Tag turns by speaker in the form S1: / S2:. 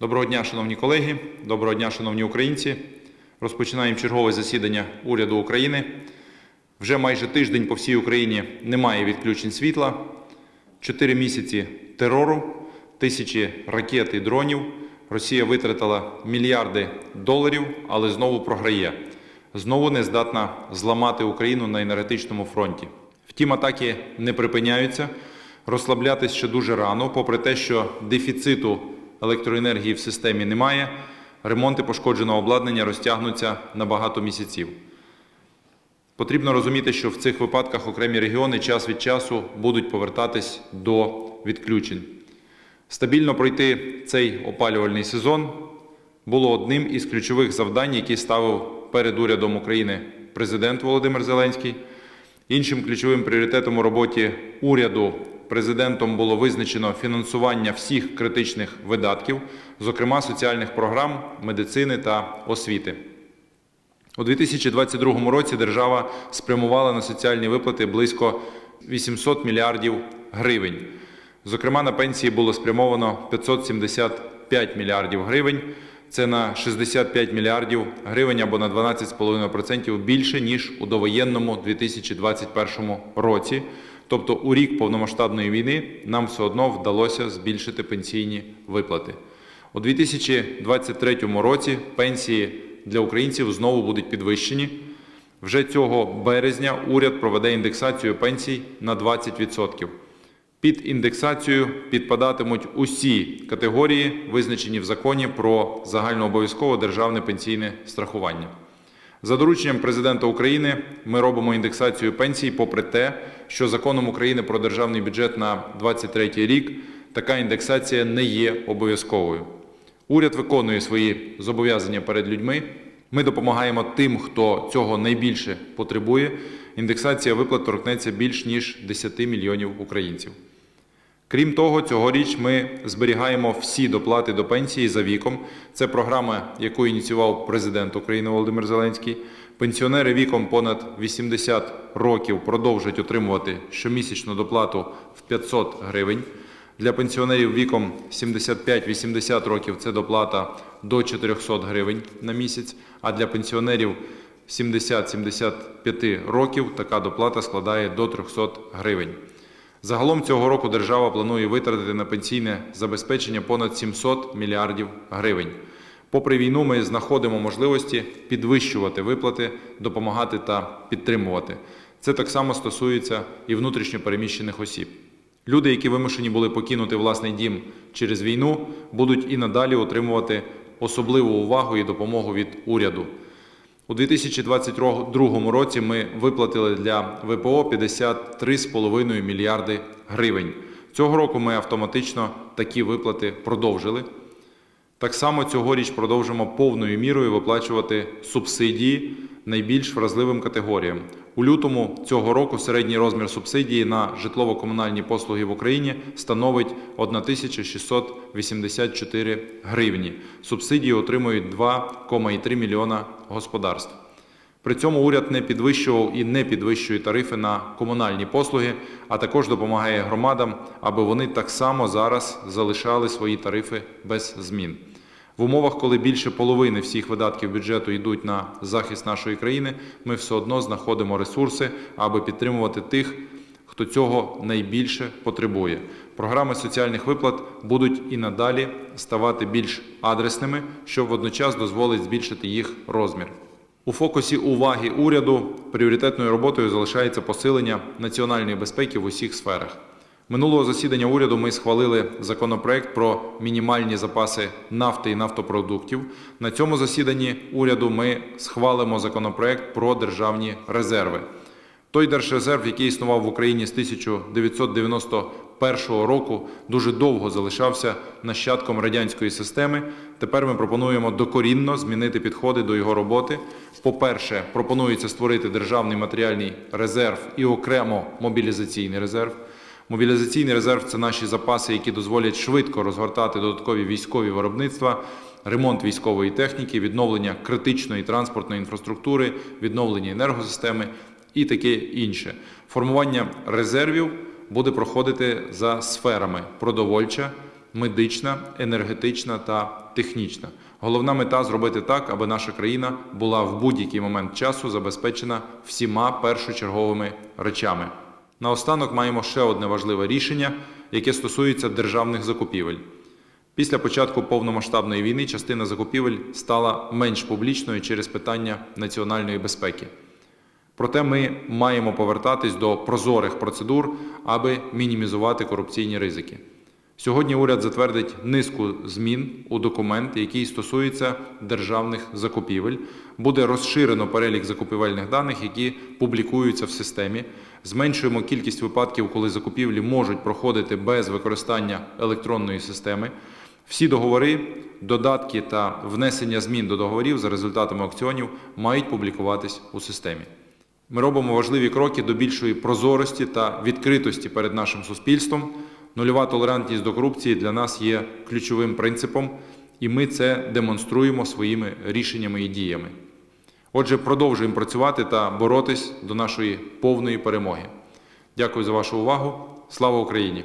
S1: Доброго дня, шановні колеги, доброго дня, шановні українці. Розпочинаємо чергове засідання уряду України. Вже майже тиждень по всій Україні немає відключень світла. Чотири місяці терору, тисячі ракет і дронів. Росія витратила мільярди доларів, але знову програє. Знову не здатна зламати Україну на енергетичному фронті. Втім, атаки не припиняються. Розслаблятись ще дуже рано, попри те, що дефіциту електроенергії в системі немає, ремонти пошкодженого обладнання розтягнуться на багато місяців. Потрібно розуміти, що в цих випадках окремі регіони час від часу будуть повертатись до відключень. Стабільно пройти цей опалювальний сезон було одним із ключових завдань, які ставив перед урядом України президент Володимир Зеленський. Іншим ключовим пріоритетом у роботі уряду президентом було визначено фінансування всіх критичних видатків, зокрема соціальних програм, медицини та освіти. У 2022 році держава спрямувала на соціальні виплати близько 800 мільярдів гривень. Зокрема, на пенсії було спрямовано 575 мільярдів гривень. Це на 65 мільярдів гривень або на 12,5% більше, ніж у довоєнному 2021 році. Тобто у рік повномасштабної війни нам все одно вдалося збільшити пенсійні виплати. У 2023 році пенсії для українців знову будуть підвищені. Вже цього березня уряд проведе індексацію пенсій на 20%. Під індексацію підпадатимуть усі категорії, визначені в законі про загальнообов'язкове державне пенсійне страхування. За дорученням президента України ми робимо індексацію пенсій, попри те, що законом України про державний бюджет на 2023 рік така індексація не є обов'язковою. Уряд виконує свої зобов'язання перед людьми. Ми допомагаємо тим, хто цього найбільше потребує. Індексація виплат торкнеться більш ніж 10 мільйонів українців. Крім того, цьогоріч ми зберігаємо всі доплати до пенсії за віком. Це програма, яку ініціював президент України Володимир Зеленський. Пенсіонери віком понад 80 років продовжують отримувати щомісячну доплату в 500 гривень. Для пенсіонерів віком 75-80 років це доплата до 400 гривень на місяць, а для пенсіонерів 70-75 років така доплата складає до 300 гривень. Загалом цього року держава планує витратити на пенсійне забезпечення понад 700 мільярдів гривень. Попри війну, ми знаходимо можливості підвищувати виплати, допомагати та підтримувати. Це так само стосується і внутрішньопереміщених осіб. Люди, які вимушені були покинути власний дім через війну, будуть і надалі отримувати особливу увагу і допомогу від уряду. У 2022 році ми виплатили для ВПО 53,5 мільярди гривень. Цього року ми автоматично такі виплати продовжили. Так само цьогоріч продовжимо повною мірою виплачувати субсидії найбільш вразливим категоріям. У лютому цього року середній розмір субсидії на житлово-комунальні послуги в Україні становить 1684 гривні. Субсидії отримують 2,3 мільйона господарств. При цьому уряд не підвищував і не підвищує тарифи на комунальні послуги, а також допомагає громадам, аби вони так само зараз залишали свої тарифи без змін. В умовах, коли більше половини всіх видатків бюджету йдуть на захист нашої країни, ми все одно знаходимо ресурси, аби підтримувати тих, хто цього найбільше потребує. Програми соціальних виплат будуть і надалі ставати більш адресними, що водночас дозволить збільшити їх розмір. У фокусі уваги уряду пріоритетною роботою залишається посилення національної безпеки в усіх сферах. Минулого засідання уряду ми схвалили законопроект про мінімальні запаси нафти і нафтопродуктів. На цьому засіданні уряду ми схвалимо законопроект про державні резерви. Той держрезерв, який існував в Україні з 1991 року, дуже довго залишався нащадком радянської системи. Тепер ми пропонуємо докорінно змінити підходи до його роботи. По-перше, пропонується створити державний матеріальний резерв і окремо мобілізаційний резерв. Мобілізаційний резерв це наші запаси, які дозволять швидко розгортати додаткові військові виробництва, ремонт військової техніки, відновлення критичної транспортної інфраструктури, відновлення енергосистеми і таке інше. Формування резервів буде проходити за сферами продовольча, медична, енергетична та технічна. Головна мета зробити так, аби наша країна була в будь-який момент часу забезпечена всіма першочерговими речами. Наостанок маємо ще одне важливе рішення, яке стосується державних закупівель. Після початку повномасштабної війни частина закупівель стала менш публічною через питання національної безпеки. Проте ми маємо повертатись до прозорих процедур, аби мінімізувати корупційні ризики. Сьогодні уряд затвердить низку змін у документ, який стосується державних закупівель. Буде розширено перелік закупівельних даних, які публікуються в системі. Зменшуємо кількість випадків, коли закупівлі можуть проходити без використання електронної системи. Всі договори, додатки та внесення змін до договорів за результатами аукціонів мають публікуватись у системі. Ми робимо важливі кроки до більшої прозорості та відкритості перед нашим суспільством. Нульова толерантність до корупції для нас є ключовим принципом, і ми це демонструємо своїми рішеннями і діями. Отже, продовжуємо працювати та боротись до нашої повної перемоги. Дякую за вашу увагу. Слава Україні!